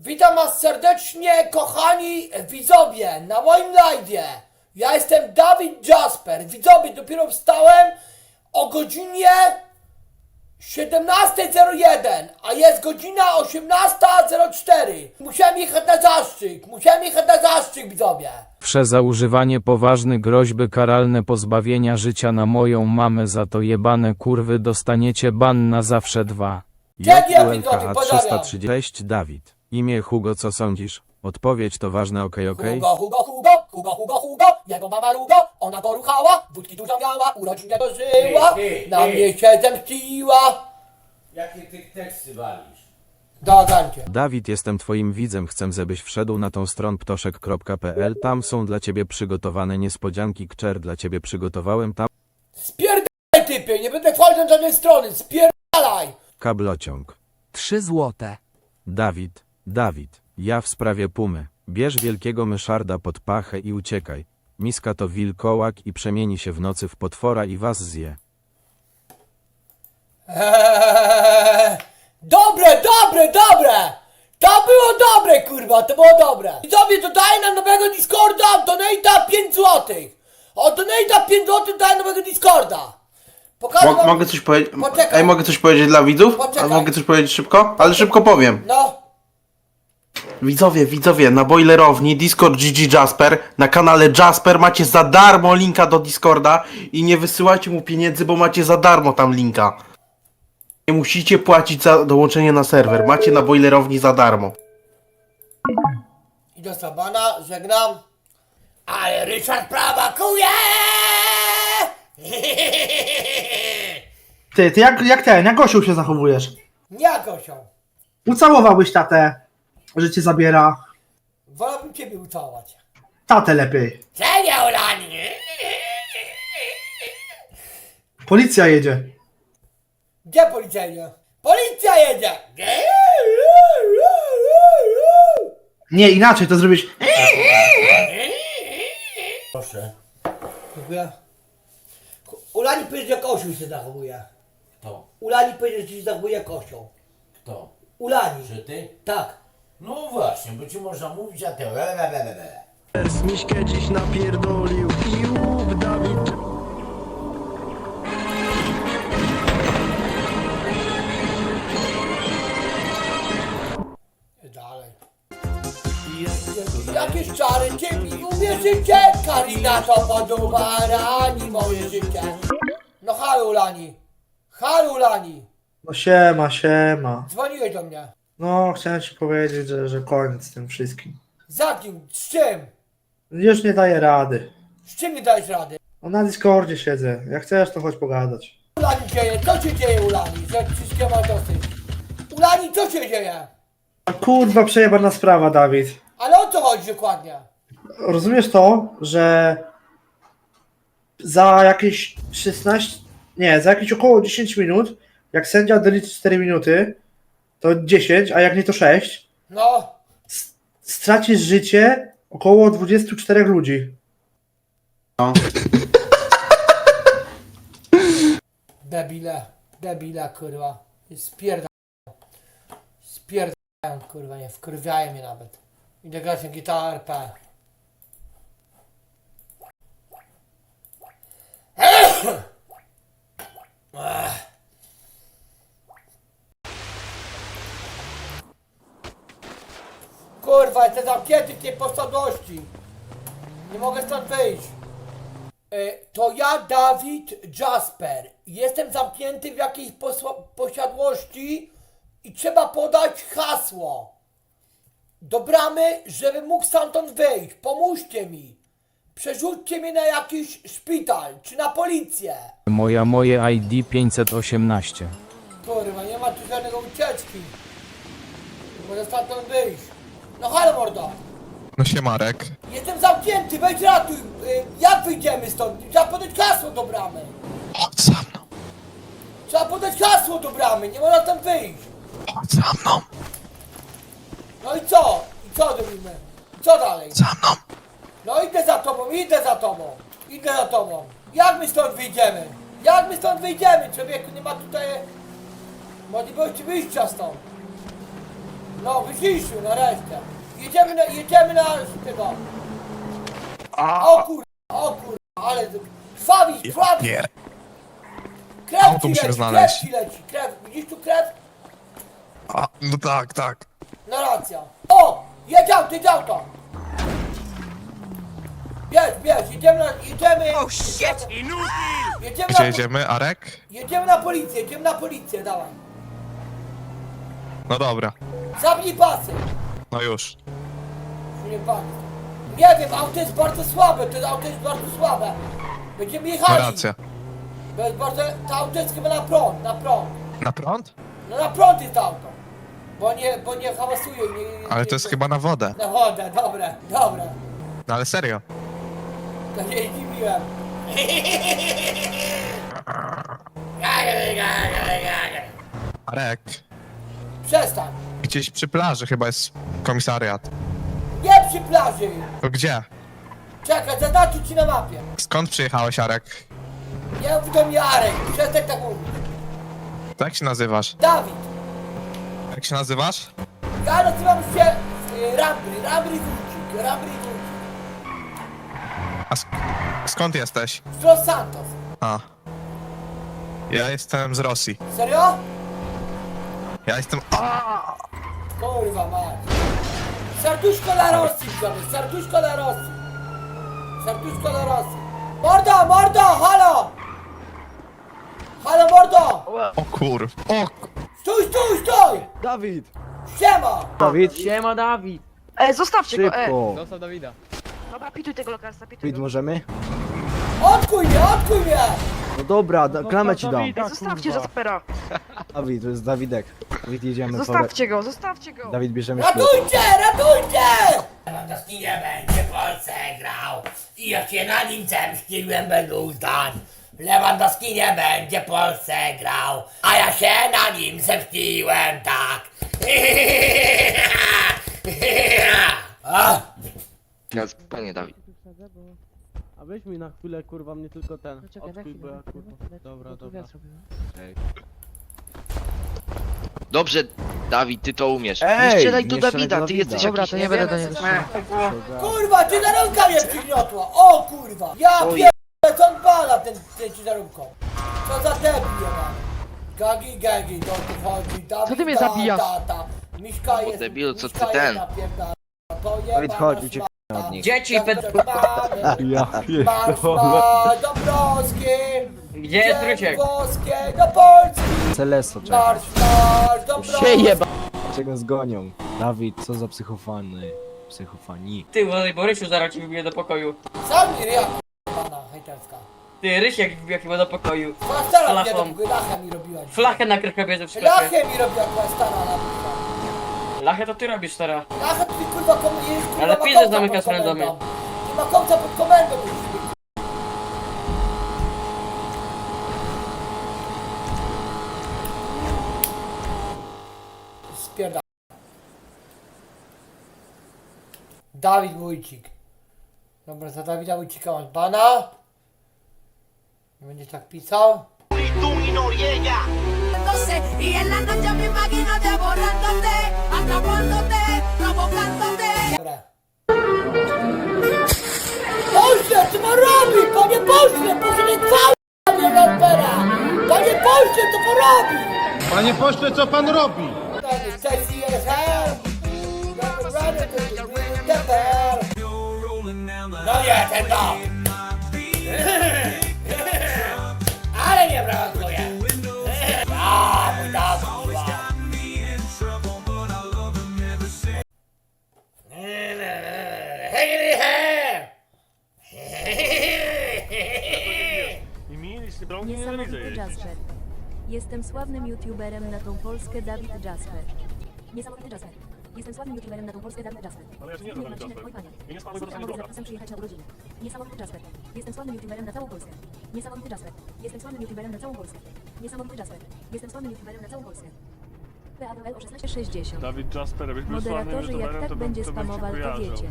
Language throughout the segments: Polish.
Witam Was serdecznie, kochani widzowie, na moim live'ie. Ja jestem Dawid Jasper. Widzowie, dopiero wstałem o godzinie 17.01, a jest godzina 18.04. Musiałem jechać na zaszczyt, musiałem jechać na zaszczyt, widzowie. Wsze za używanie poważny groźby karalne pozbawienia życia na moją mamę za to jebane kurwy dostaniecie ban na zawsze dwa. Dzięki, JULK widzowie, pozdrawiam. 336 Dawid. Imię Hugo co sądzisz? Odpowiedź to ważne okej okej? Hugo, Hugo, Hugo, Hugo, Hugo, Hugo, jego mama Rugo, ona go ruchała, wódki dużo miała, urodzin nie dożyła, Ty, ty, na ty. mnie się zemściła. Jakie ty teksty walisz? Dogancie. Dawid jestem twoim widzem chcę żebyś wszedł na tą stronę ptoszek.pl tam są dla ciebie przygotowane niespodzianki kczer dla ciebie przygotowałem tam Spierdalaj typie, nie będę wchodził na żadnej strony, spierdalaj! kablociąg. 3 złote. Dawid, Dawid, ja w sprawie pumy. Bierz wielkiego myszarda pod pachę i uciekaj. Miska to wilkołak i przemieni się w nocy w potwora i was zje. Eee, dobre, dobre, dobre! To było dobre, kurwa, to było dobre. Widzowie, to daj nam nowego Discorda, donata 5 złotych. O, donata 5 złotych daj nowego Discorda. Pokażę Mo- wam... mogę coś powiedzieć? Poczekaj. Ej, mogę coś powiedzieć dla widzów? Poczekaj. A mogę coś powiedzieć szybko? Ale szybko powiem. No, Widzowie, widzowie, na boilerowni Discord GG Jasper, na kanale Jasper macie za darmo linka do Discorda i nie wysyłajcie mu pieniędzy, bo macie za darmo tam linka. Nie musicie płacić za dołączenie na serwer, macie na boilerowni za darmo. i do Sabana, żegnam. Ale Ryszard prowokuje! Ty, ty jak, jak ten, jak osioł się zachowujesz? Nie, Gosią. Ucałowałbyś tatę, że cię zabiera. Wolałbym ciebie ucałować. Tatę lepiej. Serio, Lani! Policja jedzie. Gdzie policja jedzie? Policja jedzie! Nie, inaczej to zrobisz. Proszę. Dziękuję. Ulani powiedział, jak osioł się zachowuje. Kto? Ulani powiedział, że się zachowuje jak osioł. Kto? Ulani. Że ty? Tak. No właśnie, bo ci można mówić, a ty... Miśkę dziś napierdolił i łup Dawid Dalej. Jakieś czary ciebie uwierzycie? Karina to podoba rani moje życie. No halo Ulani. Halo Ulani. No siema, siema. Dzwoniłeś do mnie. No, chciałem ci powiedzieć, że, że koniec z tym wszystkim. Za kim? Z czym? Już nie daję rady. Z czym nie dajesz rady? No na Discordzie siedzę. Jak chcesz, to chodź pogadać. Ulani dzieje? Co się dzieje Ulani? Że wszystkiego ma dosyć. Ulani, co się dzieje? A kurwa, przejebana sprawa, Dawid. Ale o co chodzi dokładnie? Rozumiesz to, że za jakieś 16, nie, za jakieś około 10 minut, jak sędzia doliczy 4 minuty, to 10, a jak nie to 6, No, stracisz życie około 24 ludzi. No. debile. Debile, kurwa. Spierdają. Spierdają, kurwa, nie wkurwiają mnie nawet. Idę grać na gitarę RP. Ech. Kurwa, jestem zamknięty w tej posadłości. Nie mogę stąd wyjść. E, To ja, Dawid Jasper. Jestem zamknięty w jakiejś posiadłości i trzeba podać hasło. Do bramy, żebym mógł stamtąd wyjść. Pomóżcie mi. Przerzućcie mnie na jakiś szpital czy na policję. Moja moje ID 518. Kurwa, nie ma tu żadnego ucieczki. Może stamtąd wyjść. No halo mordo. No się Marek. Jestem zamknięty, weź ratuj. Y, Jak wyjdziemy stąd? Trzeba podać hasło do bramy. Chodź za mną, Trzeba podać hasło do bramy, nie można tam wyjść. chodź za mną, No i co? I co robimy? I co dalej? za mną. No idę za tobą, idę za tobą. Idę za tobą. Jak my stąd wyjdziemy? Jak my stąd wyjdziemy? Człowieku, nie ma tutaj możliwości wyjścia stąd. No, wyszliśmy nareszcie. Jedziemy na, jedziemy na tego. O kur... o kur... ale... Krwawi, krwawi! Nie. Krew Auto ci musimy leci, znaleźć. krew ci leci, krew. Widzisz tu krew? A, no tak, tak. No racja. O! Jedź auto, jedź auto! Bierz, bierz, jedziemy na... jedziemy... Oh shit! Jedziemy Gdzie na, jedziemy, Arek? jedziemy na policję, jedziemy na policję, dawaj. No dobra. Zamknij pasy. No już. Nie pan. Nie wiem, auto jest bardzo słabe, to auto jest bardzo słabe. Będziemy Ma jechali. rację. To jest bardzo, to auto jest chyba na prąd, na prąd. Na prąd? No na prąd jest to auto. Bo nie, bo nie hałasuje. Nie, Ale nie, to jest chyba na wodę. Na wodę, dobra, dobra. No ale serio. To nie zdziwiłem. Arek. Przestań. Gdzieś przy plaży chyba jest komisariat. Nie przy plaży. To gdzie? Czekaj, zaznaczę ci na mapie. Skąd przyjechałeś, Arek? Nie mów do mnie Arek, przestań tak mówić. To jak się nazywasz? Dawid, Jak się nazywasz? ja nazywam się y, Rambry, Rambry Wójcik, Rambry Wójcik. A sk skąd jesteś? Z Los Santos. A. Ja jestem z Rosji. Serio? Ja jestem... A! Kurwa mać. Serduszko dla Rosji, widzowie, serduszko dla Rosji. Serduszko dla Rosji. Mordo, mordo, halo! Halo, mordo! O kur... O. Stój, stój, stój! Dawid! Siema! Dawid! Siema Dawid! E, zostawcie go, e! Szybko! Zostaw Dawida. Dobra, pituj tego lokalsa, pituj Dawid, go. możemy? Odkuj mnie, odkuj mnie! No dobra, da, klamę ci dam. E, zostawcie Jaspera! Dawid, to jest Dawidek. Dawid, jedziemy. Zostawcie go, zostawcie go! Dawid, bierzemy ślub. Ratujcie, ratujcie! Lewandowski nie będzie w Polsce grał i ja się na nim zemściłem bez uzdań. Lewandowski nie będzie Polsce grał, a ja się na nim zemściłem tak. A, Ja spokojnie Dawid. A weź mi na chwilę kurwa mnie tylko ten. Czekaj, Odkuj, bo ja kurwa. Dobra, dobra. Dobrze, Dawid, ty to umiesz. Ej, nie strzelaj do nie strzelaj Dawida, do ty Dawida. jesteś Dobra, jakiś, to nie będę do niego strzelał. Kurwa, ty zarąbka mnie przygniotła! O kurwa! Ja pierdolę, co on bala ten, ten ci zarąbką? Co za debil jebany? Gagi, gagi, to tu chodzi, Dawid, Co ty mnie zabijasz? ta, ta. Miśka jest, debilu, co ty Miśka ten? jest napierdala. To Dawid, jebana chodź, szmata. Od nich. Dzieci, ped... Ja pierdolę. Gdzie jest Rysiek? Włoskie do Polski! Celeso, czekaj. Marsz, marsz, Dąbrowski! Czego zgonią? Dawid, co za psychofany. Psychofani. Ty, bo Rysiu zaraz ci wybije do pokoju. Sam mi ryja, pana hejterska. Ty, Rysiek wybija chyba do pokoju. Twoja stara mnie Flachą. do lachę mi robiła. dzisiaj. Flachę na krychę bierze w sklepie. Lachę mi robiła twoja stara na. Lachę to ty robisz teraz. Lachę to ty kurwa kurwa Ale ma pizdę kopca zamyka pod komendą. Ty ma kopca pod komendą musisz być. Spierda. Dawid Wójcik. Dobra, za Dawida Wójcika masz bana. Nie będziesz tak pisał. Y en la noche me imagino devorándote, atrapándote, provocándote. Pośle, co ma robi? Panie pośle, proszę nie cały mnie Rampera! Panie pośle, co pan robi? Panie pośle, co pan robi? Yerham! no nie, ten dom. Ale Niesamowity Jasper. Jestem sławnym youtuberem na tą Polskę Dawid Jasper. Niesamowity Jasper. Jestem sławnym youtuberem na tą Polskę Dawid Jasper. Ale ja nie wiem Jasper. Oj, panie. Nie mogę za czasem przyjechać na urodziny. Niesamowity Jasper. Jestem sławnym youtuberem na całą Polskę. Niesamowity Jasper. Jestem sławnym youtuberem na całą Polskę. Niesamowity Jasper. Jestem sławnym youtuberem na całą Polskę. PAWL o 1660. Dawid Jasper, jakbyś był sławnym Moderatorzy jak youtuberem, tak to bym, będzie to bym cię spamował, to kojarzył. wiecie.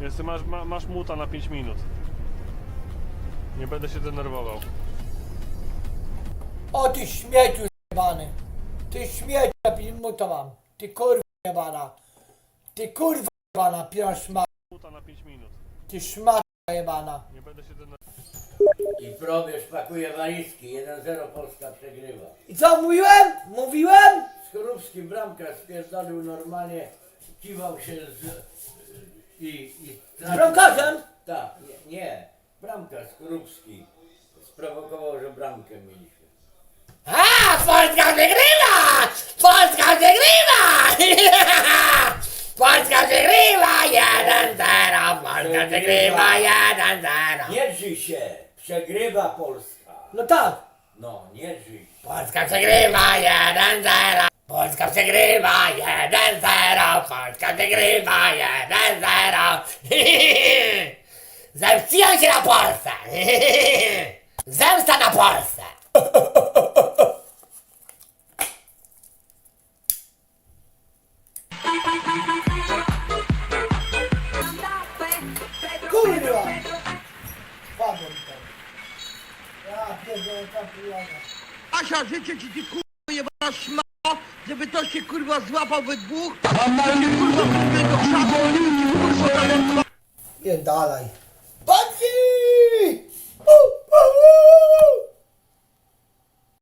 Jestem, masz, ma, masz muta na 5 minut. Nie będę się denerwował. O ty śmieciu jebany. Ty śmieć, mu to mam. Ty kurwa jebana. Ty kurwa jebana, piera szmata. Puta na 5 minut. Ty szmata jebana. Nie będę się denerwował. I probierz pakuje walizki, 1-0 Polska przegrywa. I co mówiłem? Mówiłem? Skorupski bramkę spierdolił normalnie, kiwał się z... i... i Z bramkarzem? Tak, nie, nie. Bramkarz Skorupski sprowokował, że bramkę mieliśmy. A, Polska wygrywa! Polska wygrywa! Polska wygrywa! 1-0! Polska wygrywa! 1-0! Nie drzyj się! Przegrywa Polska! No tak. No, nie drzyj Polska przegrywa 1-0! Polska przegrywa 1-0! Polska przegrywa 1-0! Zemściłem się na Polsce! Zemsta na Polsce! Kurwa! Tam. Ja pierdolę tam. Asia, życzę ci ty kurwa jebana żeby to się kurwa złapał we dwóch. A na mnie kurwa do krzaka, kurwa dalej.